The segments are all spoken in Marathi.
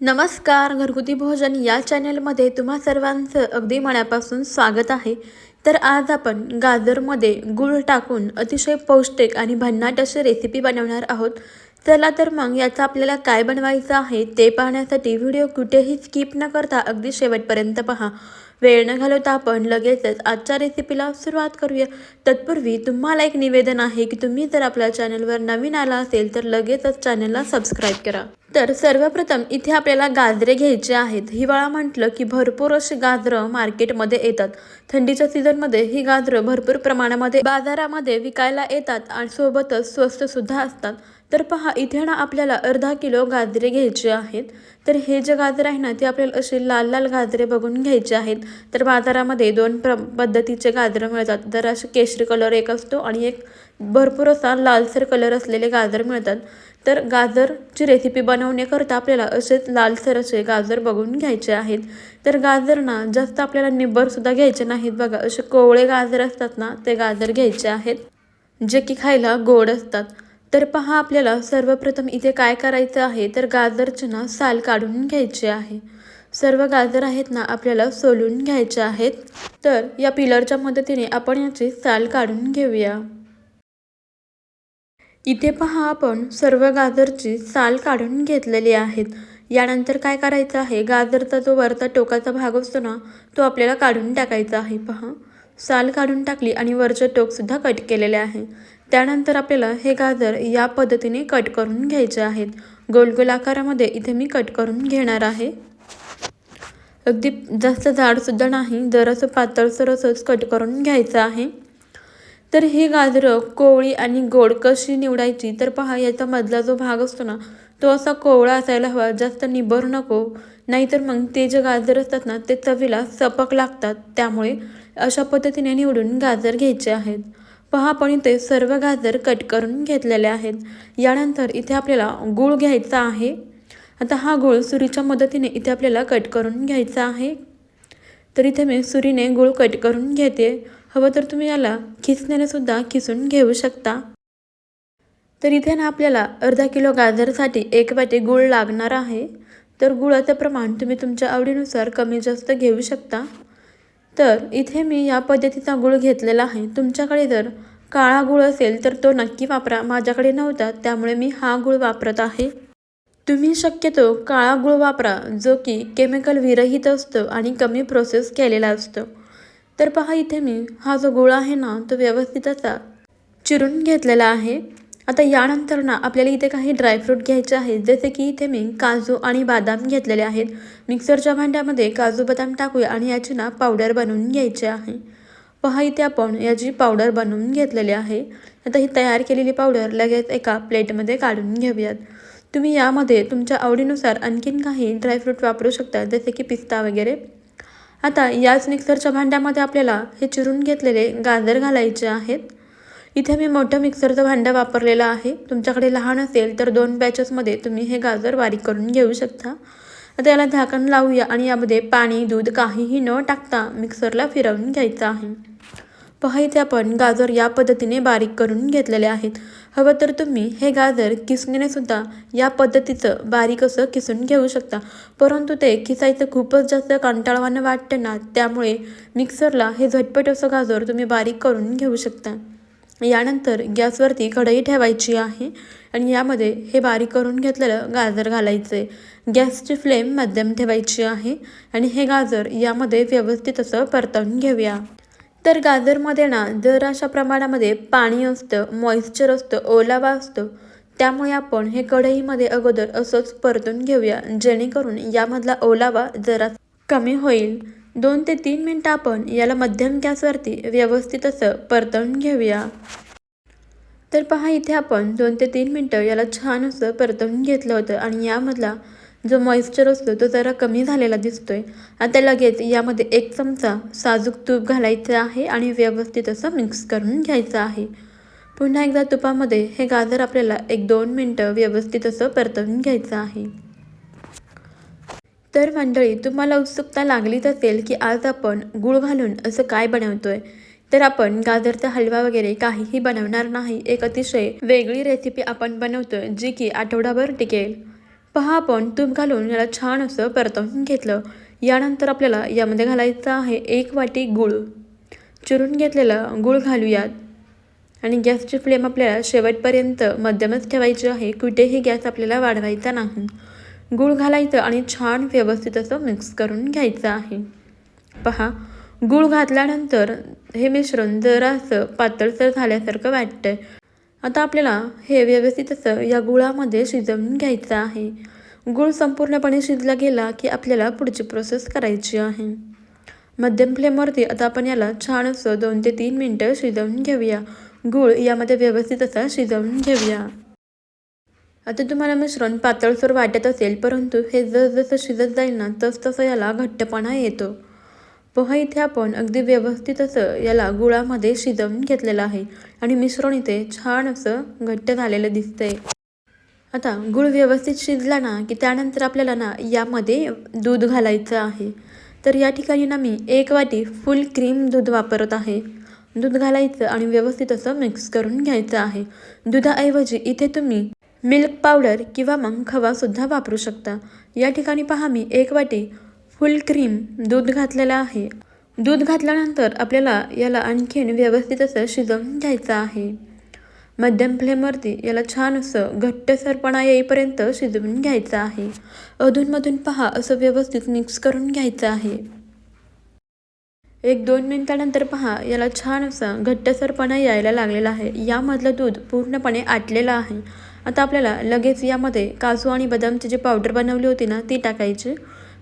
नमस्कार घरगुती भोजन या चॅनलमध्ये तुम्हा सर्वांचं अगदी मनापासून स्वागत आहे. तर आज आपण गाजरमध्ये गूळ टाकून अतिशय पौष्टिक आणि भन्नाट अशी रेसिपी बनवणार आहोत. चला तर मग याचं आपल्याला काय बनवायचं आहे ते पाहण्यासाठी व्हिडिओ कुठेही स्किप न करता अगदी शेवटपर्यंत पहा. वेळ न घालवता आपण लगेचच आजच्या रेसिपीला सुरुवात करूया. तत्पूर्वी तुम्हाला एक निवेदन आहे की तुम्ही जर आपल्या चॅनलवर नवीन आला असेल तर लगेचच चॅनलला सबस्क्राईब करा. तर सर्वप्रथम इथे आपल्याला गाजरे घ्यायचे आहेत. हिवाळा म्हटलं की भरपूर अशी गाजरं मार्केटमध्ये येतात. थंडीच्या सीझनमध्ये ही गाजरं भरपूर प्रमाणामध्ये बाजारामध्ये विकायला येतात आणि सोबतच स्वस्त सुद्धा असतात. तर पहा इथे ना आपल्याला अर्धा किलो गाजरे घ्यायचे आहेत. तर हे जे गाजर आहे ना ते आपल्याला असे लाल लाल गाजरे बघून घ्यायचे आहेत. तर बाजारामध्ये दोन प्र पद्धतीचे गाजरं मिळतात. तर असे केशरी कलर एक असतो आणि एक भरपूर असा लालसर कलर असलेले गाजर मिळतात. तर गाजरची रेसिपी बनवण्याकरता आपल्याला असेच लालसर असे गाजर बघून घ्यायचे आहेत. तर गाजर ना जास्त आपल्याला निब्बरसुद्धा घ्यायचे नाहीत बघा. असे कोवळे गाजर असतात ना ते गाजर घ्यायचे आहेत. जे की खायला गोड असतात. तर पहा आपल्याला सर्वप्रथम इथे काय करायचं आहे तर गाजरचे ना साल काढून घ्यायचे आहे. सर्व गाजर आहेत ना आपल्याला सोलून घ्यायचे आहेत. तर या पिलरच्या मदतीने आपण याची साल काढून घेऊया. इथे पहा आपण सर्व गाजरची साल काढून घेतलेली आहेत. यानंतर काय करायचं आहे? गाजरचा जो वरचा टोकाचा भाग असतो ना तो आपल्याला काढून टाकायचा आहे. पहा. साल काढून टाकली आणि वरचं टोकसुद्धा कट केलेले आहे. त्यानंतर आपल्याला हे गाजर या पद्धतीने कट करून घ्यायचे आहेत. गोल गोल आकारामध्ये इथे मी कट करून घेणार आहे. अगदी जास्त जाडसुद्धा नाही जरासं पातळसर असंच कट करून घ्यायचं आहे. तर ही गाजरं कोवळी आणि गोड कशी निवडायची तर पहा याचा मधला जो भाग असतो ना तो असा कोवळा असायला हवा जास्त निबर नको. नाहीतर मग ते जे गाजर असतात ना ते चवीला सपक लागतात. त्यामुळे अशा पद्धतीने निवडून गाजर घ्यायचे आहेत. पहा आपण इथे सर्व गाजर कट करून घेतलेले आहेत. यानंतर इथे आपल्याला गूळ घ्यायचा आहे. आता हा गूळ सुरीच्या मदतीने इथे आपल्याला कट करून घ्यायचा आहे. तर इथे मी सुरीने गूळ कट करून घेते. हवं तर तुम्ही याला खिसण्याने सुद्धा खिसून घेऊ शकता. तर इथे ना आपल्याला अर्धा किलो गाजरसाठी एक वाटी गूळ लागणार आहे. तर गुळाचं प्रमाण तुम्ही तुमच्या आवडीनुसार कमी जास्त घेऊ शकता. तर इथे मी या पद्धतीचा गूळ घेतलेला आहे. तुमच्याकडे जर काळा गुळ असेल तर तो नक्की वापरा. माझ्याकडे नव्हता त्यामुळे मी हा गूळ वापरत आहे. तुम्ही शक्यतो काळा गूळ वापरा जो की केमिकल विरहित असतो आणि कमी प्रोसेस केलेला असतो. तर पहा इथे मी हा जो गुळ आहे ना तो व्यवस्थित असा चिरून घेतलेला आहे. आता यानंतर ना आपल्याला इथे काही ड्रायफ्रूट घ्यायचे आहेत. जसे की इथे मी काजू आणि बदाम घेतलेले आहेत. मिक्सरच्या भांड्यामध्ये काजू बदाम टाकूया आणि याची ना पावडर बनवून घ्यायची आहे. पहा इथे आपण याची पावडर बनवून घेतलेली आहे. आता ही तयार केलेली पावडर लगेच एका प्लेटमध्ये काढून घेऊयात. तुम्ही यामध्ये तुमच्या आवडीनुसार आणखीन काही ड्रायफ्रूट वापरू शकता जसे की पिस्ता वगैरे. आता याच मिक्सरच्या भांड्यामध्ये आपल्याला हे चिरून घेतलेले गाजर घालायचे आहेत. इथे मी मोठं मिक्सरचं भांडं वापरलेलं आहे. तुमच्याकडे लहान असेल तर दोन बॅचेसमध्ये तुम्ही हे गाजर बारीक करून घेऊ शकता. आता याला झाकण लावूया आणि यामध्ये पाणी दूध काहीही न टाकता मिक्सरला फिरवून घ्यायचं आहे. पहा इथे आपण गाजर या पद्धतीने बारीक करून घेतलेले आहेत. हवं तर तुम्ही हे गाजर किसणीने सुद्धा या पद्धतीचं बारीक असं किसून घेऊ शकता. परंतु ते किसायचं खूपच जास्त कंटाळवानं वाटतं ना त्यामुळे मिक्सरला हे झटपट असं गाजर तुम्ही बारीक करून घेऊ शकता. यानंतर गॅसवरती कढई ठेवायची आहे आणि यामध्ये हे बारीक करून घेतलेलं गाजर घालायचं. आहे गॅसची फ्लेम मध्यम ठेवायची आहे आणि हे गाजर यामध्ये व्यवस्थित असं परतवून घेऊया. तर गाजरमध्ये ना जर अशा प्रमाणामध्ये पाणी असतं मॉइश्चर असतं ओलावा असतो. त्यामुळे आपण हे कढईमध्ये अगोदर असंच परतून घेऊया जेणेकरून यामधला ओलावा जरा कमी होईल. दोन ते तीन मिनटं आपण याला मध्यम गॅसवरती व्यवस्थित असं परतवून घेऊया. तर पहा इथे आपण दोन ते तीन मिनटं याला छान असं परतवून घेतलं होतं आणि यामधला जो मॉइश्चर असतो तो जरा कमी झालेला दिसतोय. आता लगेच यामध्ये एक चमचा साजूक तूप घालायचं आहे आणि व्यवस्थित असं मिक्स करून घ्यायचं आहे. पुन्हा एकदा तुपामध्ये हे गाजर आपल्याला एक दोन मिनटं व्यवस्थित असं परतवून घ्यायचं आहे. तर मंडळी तुम्हाला उत्सुकता लागलीच असेल की आज आपण गूळ घालून असं काय बनवतोय? तर आपण गाजरचा हलवा वगैरे काहीही बनवणार नाही एक अतिशय वेगळी रेसिपी आपण बनवतोय जी की आठवडाभर टिकेल. पहा आपण तूप घालून याला छान असं परतवून घेतलं. यानंतर आपल्याला यामध्ये घालायचं आहे एक वाटी गूळ. चिरून घेतलेला गूळ घालूयात. आणि गॅसची फ्लेम आपल्याला शेवटपर्यंत मध्यमच ठेवायची आहे कुठेही गॅस आपल्याला वाढवायचा नाही. गूळ घालायचं आणि छान व्यवस्थित असं मिक्स करून घ्यायचं आहे. पहा गूळ घातल्यानंतर हे मिश्रण जरासं पातळसर झाल्यासारखं वाटतंय. आता आपल्याला हे व्यवस्थित असं या गुळामध्ये शिजवून घ्यायचं आहे. गूळ संपूर्णपणे शिजला गेला की आपल्याला पुढची प्रोसेस करायची आहे. मध्यम फ्लेमवरती आता आपण याला छान असं दोन ते तीन मिनटं शिजवून घेऊया. गूळ यामध्ये व्यवस्थित असा शिजवून घेऊया. आता तुम्हाला मिश्रण पातळसर वाटत असेल परंतु हे जसजसं शिजत जाईल ना तस तसं याला घट्टपणा येतो. पोहा इथे आपण अगदी व्यवस्थित असं याला गुळामध्ये शिजवून घेतलेलं आहे आणि मिश्रण इथे छान असं घट्ट झालेलं दिसतंय. आता गुळ व्यवस्थित शिजला ना की त्यानंतर आपल्याला ना यामध्ये दूध घालायचं आहे. तर या ठिकाणी ना मी एक वाटी फुल क्रीम दूध वापरत आहे. दूध घालायचं आणि व्यवस्थित असं मिक्स करून घ्यायचं आहे. दुधाऐवजी इथे तुम्ही मिल्क पावडर किंवा मग खवासुद्धा वापरू शकता. या ठिकाणी पहा मी एक वाटी फुल क्रीम दूध घातलेलं आहे. दूध घातल्यानंतर आपल्याला याला आणखीन व्यवस्थित असं शिजवून घ्यायचं आहे. मध्यम फ्लेमवरती याला छान असं घट्टसरपणा येईपर्यंत शिजवून घ्यायचं आहे. अधूनमधून पहा असं व्यवस्थित मिक्स करून घ्यायचं आहे. एक दोन मिनिटानंतर पहा याला छान असा घट्टसरपणा यायला लागलेला आहे. यामधलं दूध पूर्णपणे आटलेलं आहे. आता आपल्याला लगेच यामध्ये काजू आणि बदामची जी पावडर बनवली होती ना ती टाकायची.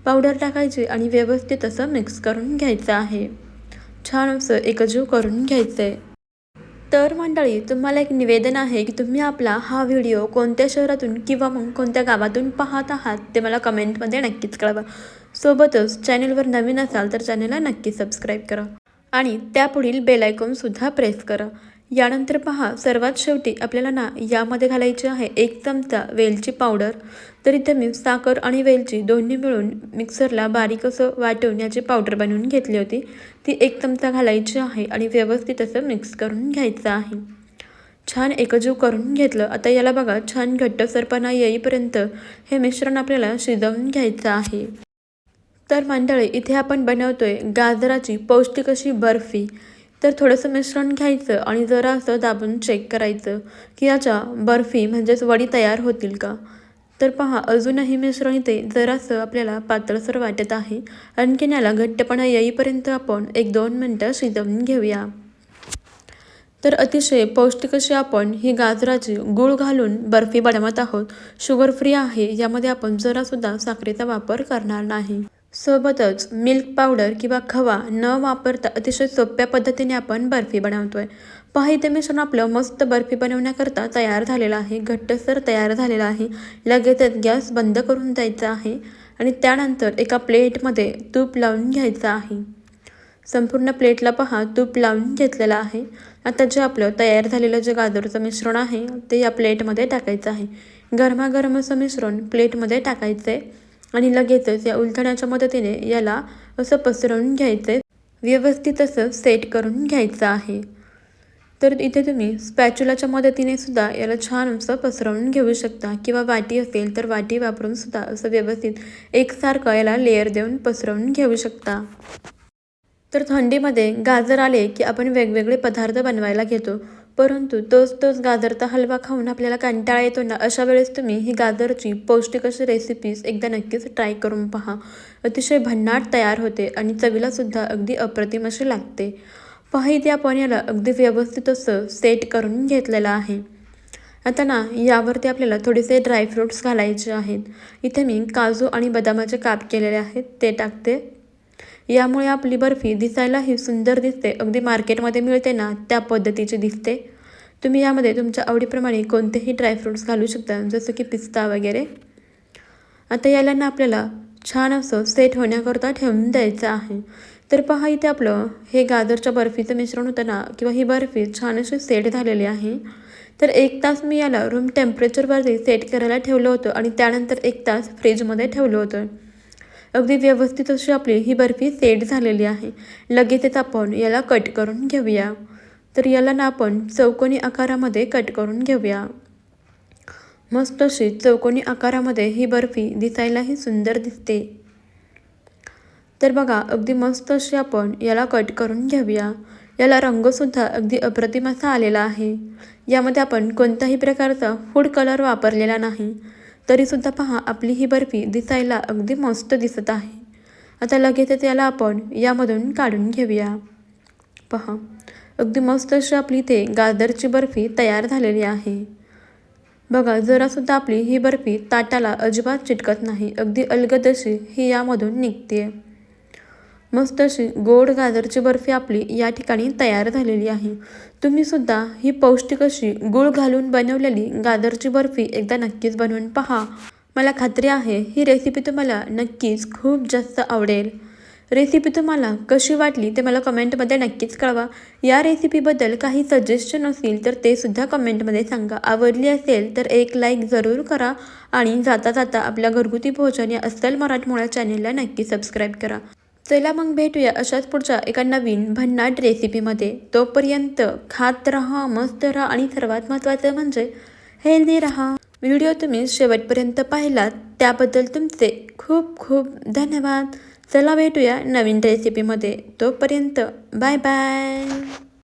पावडर टाकायची आणि व्यवस्थित असं मिक्स करून घ्यायचं आहे. छान असं एकजीव करून घ्यायचं आहे तर मंडळी तुम्हाला एक निवेदन आहे की तुम्ही आपला हा व्हिडिओ कोणत्या शहरातून किंवा मग कोणत्या गावातून पाहत आहात ते मला कमेंटमध्ये नक्कीच कळवा. सोबतच चॅनलवर नवीन असाल तर चॅनलला नक्की सबस्क्राईब करा आणि त्यापुढील बेलायकॉनसुद्धा प्रेस करा. यानंतर पहा सर्वात शेवटी आपल्याला ना यामध्ये घालायची आहे एक चमचा वेलची पावडर. तर इथे मी साखर आणि वेलची दोन्ही मिळून मिक्सरला बारीक असं वाटून याची पावडर बनवून घेतली होती. ती एक चमचा घालायची आहे आणि व्यवस्थित असं मिक्स करून घ्यायचं आहे. छान एकजीव करून घेतलं. आता याला बघा छान घट्टसरपणा येईपर्यंत हे मिश्रण आपल्याला शिजवून घ्यायचं आहे. तर मंडळी इथे आपण बनवतोय गाजराची पौष्टिक अशी बर्फी. तर थोडंसं मिश्रण घ्यायचं आणि जरा असं दाबून चेक करायचं की याच्या बर्फी म्हणजेच वडी तयार होतील का? तर पहा अजूनही मिश्रण इथे जरासं आपल्याला पातळसर वाटत आहे. आणखीन याला घट्टपणा येईपर्यंत आपण एक दोन मिनटं शिजवून घेऊया. तर अतिशय पौष्टिक अशी आपण ही गाजराची गूळ घालून बर्फी बनवत आहोत. शुगर फ्री आहे यामध्ये आपण जरासुद्धा साखरेचा वापर करणार नाही. सोबतच मिल्क पावडर किंवा खवा न वापरता अतिशय सोप्या पद्धतीने आपण बर्फी बनवतोय. पहा इथे मिश्रण आपलं मस्त बर्फी बनवण्याकरता तयार झालेलं आहे घट्टसर तयार झालेलं आहे. लगेचच गॅस बंद करून द्यायचा आहे आणि त्यानंतर एका प्लेटमध्ये तूप लावून घ्यायचं आहे. संपूर्ण प्लेटला पहा तूप लावून घेतलेलं आहे. आता जे आपलं तयार झालेलं जे गाजरचं मिश्रण आहे ते या प्लेटमध्ये टाकायचं आहे. गरमागरम असं मिश्रण प्लेटमध्ये टाकायचं आहे आणि लगेचच या उलथण्याच्या मदतीने याला असं पसरवून घ्यायचं आहे. व्यवस्थित असं सेट करून घ्यायचं आहे. तर इथे तुम्ही स्पॅच्युलाच्या मदतीने सुद्धा याला छान असं पसरवून घेऊ शकता. किंवा वाटी असेल तर वाटी वापरून सुद्धा असं व्यवस्थित एकसारखं याला लेअर देऊन पसरवून घेऊ शकता. तर थंडीमध्ये गाजर आले की आपण वेगवेगळे पदार्थ बनवायला घेतो. परंतु तोच तोच गाजरचा हलवा खाऊन आपल्याला कंटाळा येतो ना अशा वेळेस तुम्ही ही गाजरची पौष्टिक अशी रेसिपीज एकदा नक्कीच ट्राय करून पहा. अतिशय भन्नाट तयार होते आणि चवीलासुद्धा अगदी अप्रतिम अशी लागते. पहा इथे आपण याला अगदी व्यवस्थित असं सेट करून घेतलेलं आहे. आता ना यावरती आपल्याला थोडेसे ड्रायफ्रूट्स घालायचे आहेत. इथे मी काजू आणि बदामाचे काप केलेले आहेत ते टाकते. यामुळे आपली बर्फी दिसायलाही सुंदर दिसते. अगदी मार्केटमध्ये मिळते ना त्या पद्धतीची दिसते. तुम्ही यामध्ये तुमच्या आवडीप्रमाणे कोणतेही ड्रायफ्रूट्स घालू शकता जसं की पिस्ता वगैरे. आता याला ना आपल्याला छान असं सेट होण्याकरता ठेवून द्यायचं आहे. तर पहा इथे आपलं हे गाजरच्या बर्फीचं मिश्रण होतं ना किंवा ही बर्फी छान अशी सेट झालेली आहे. तर एक तास मी याला रूम टेम्परेचरवरती सेट करायला ठेवलं होतं आणि त्यानंतर एक तास फ्रीजमध्ये ठेवलं होतं. अगदी व्यवस्थित अशी आपली ही बर्फी सेट झालेली आहे. लगेचच आपण याला कट करून घेऊया. तर याला ना आपण चौकोनी आकारामध्ये कट करून घेऊया. मस्त अशी चौकोनी आकारामध्ये ही बर्फी दिसायलाही सुंदर दिसते. तर बघा अगदी मस्त अशी आपण याला कट करून घेऊया. याला रंगसुद्धा अगदी अप्रतिम असा आलेला आहे. यामध्ये आपण कोणत्याही प्रकारचा फूड कलर वापरलेला नाही. तरीसुद्धा पहा आपली ही बर्फी दिसायला अगदी मस्त दिसत आहे. आता लगेचच याला आपण यामधून काढून घेऊया. पहा अगदी मस्त अशी आपली इथे गाजरची बर्फी तयार झालेली आहे. बघा जरासुद्धा आपली ही बर्फी ताटाला अजिबात चिटकत नाही. अगदी अलगद अशी ही यामधून निघते मस्त अशी गोड गाजरची बर्फी आपली या ठिकाणी तयार झालेली आहे. तुम्ही सुद्धा ही पौष्टिक अशी गूळ घालून बनवलेली गाजरची बर्फी एकदा नक्कीच बनवून पहा. मला खात्री आहे ही रेसिपी तुम्हाला नक्कीच खूप जास्त आवडेल. रेसिपी तुम्हाला कशी वाटली ते मला कमेंटमध्ये नक्कीच कळवा. या रेसिपीबद्दल काही सजेशन असतील तर ते सुद्धा कमेंटमध्ये सांगा. आवडली असेल तर एक लाईक जरूर करा आणि जाता जाता आपल्या घरगुती भोजन या अस्सल मराठमोळ्या चॅनेलला नक्की सबस्क्राईब करा. चला मग भेटूया अशाच पुढच्या एका नवीन भन्नाट रेसिपीमध्ये तोपर्यंत खात राहा मस्त राहा आणि सर्वात महत्त्वाचं म्हणजे हेल्दी राहा. व्हिडिओ तुम्ही शेवटपर्यंत पाहिलात त्याबद्दल तुमचे खूप खूप धन्यवाद. चला भेटूया नवीन रेसिपीमध्ये तोपर्यंत बाय बाय.